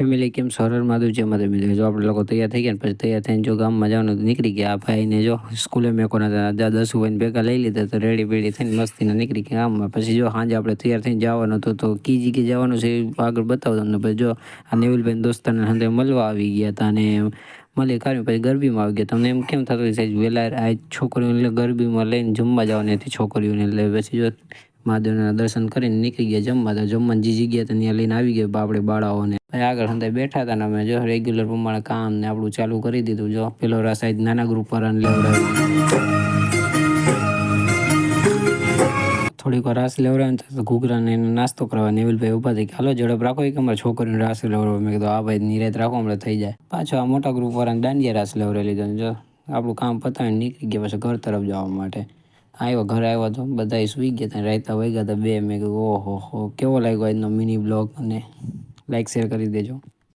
Family કેમ સરળ માધુ છે? માધુ મિત્રો જો આપણે લોકો તૈયાર થઈ ગયા પછી તૈયાર થઈને જો ગામમાં જવાનું નીકળી ગયા. આ ભાઈને જો સ્કૂલે મેં કોના દા દસ ભાઈને ભેગા લઈ લીધા, તો રેડી બેડી થઈને મસ્તીને નીકળી ગયા ગામમાં. પછી જો સાંજે આપણે તૈયાર થઈને જવાનું હતું, તો કી જગ્યાએ જવાનું છે આગળ બતાવો તમને પછી જો આ નેવિલભાઈ દોસ્તાને સાથે મળવા આવી ગયા હતા અને મળી કાઢ્યું પછી ગરબીમાં આવી ગયા. તમને એમ કેમ થતું છે વહેલા આ છોકરીઓને ગરબીમાં લઈને જમવા જવાની હતી છોકરીઓને એટલે. પછી જો મહાદેવના દર્શન કરીને નીકળી ગયા, જમવા તો જમવાની જે જગ્યા તો ત્યાં લઈને આવી ગયા આપણે બાળાઓને. આગળ હંધાઈ બેઠા હતા ને અમે જો રેગ્યુલર પ્રમાણે કામ ને આપણું ચાલુ કરી દીધું. જો પેલો રા સાઈડ નાના ગ્રુપ પર થોડીક વાર રાસ લેવડાવે તો ઘૂઘરાને નાસ્તો કરવા નેવિલભાઈ ઊભા થઈ હાલો ઝડપ રાખો એક અમારે છોકરીને રાસ લેવડાવો. મેં કીધું આ ભાઈ, નિરાત રાખો, હમણાં થઈ જાય. પાછો આ મોટા ગ્રુપ વાળાને દાંડિયા રાસ લેવડાવી લીધો જો, આપણું કામ પતાવીને નીકળી ગયા, પછી ઘર તરફ જવા માટે. આવ્યો ઘરે આવ્યો તો બધા સૂઈ ગયા હતા રાયતા વહી ગયા હતા બે. મેં કીધું, ઓહો હો, કેવો લાગ્યો આજનો મિની બ્લોગ અને લાઈક શેર કરી દેજો.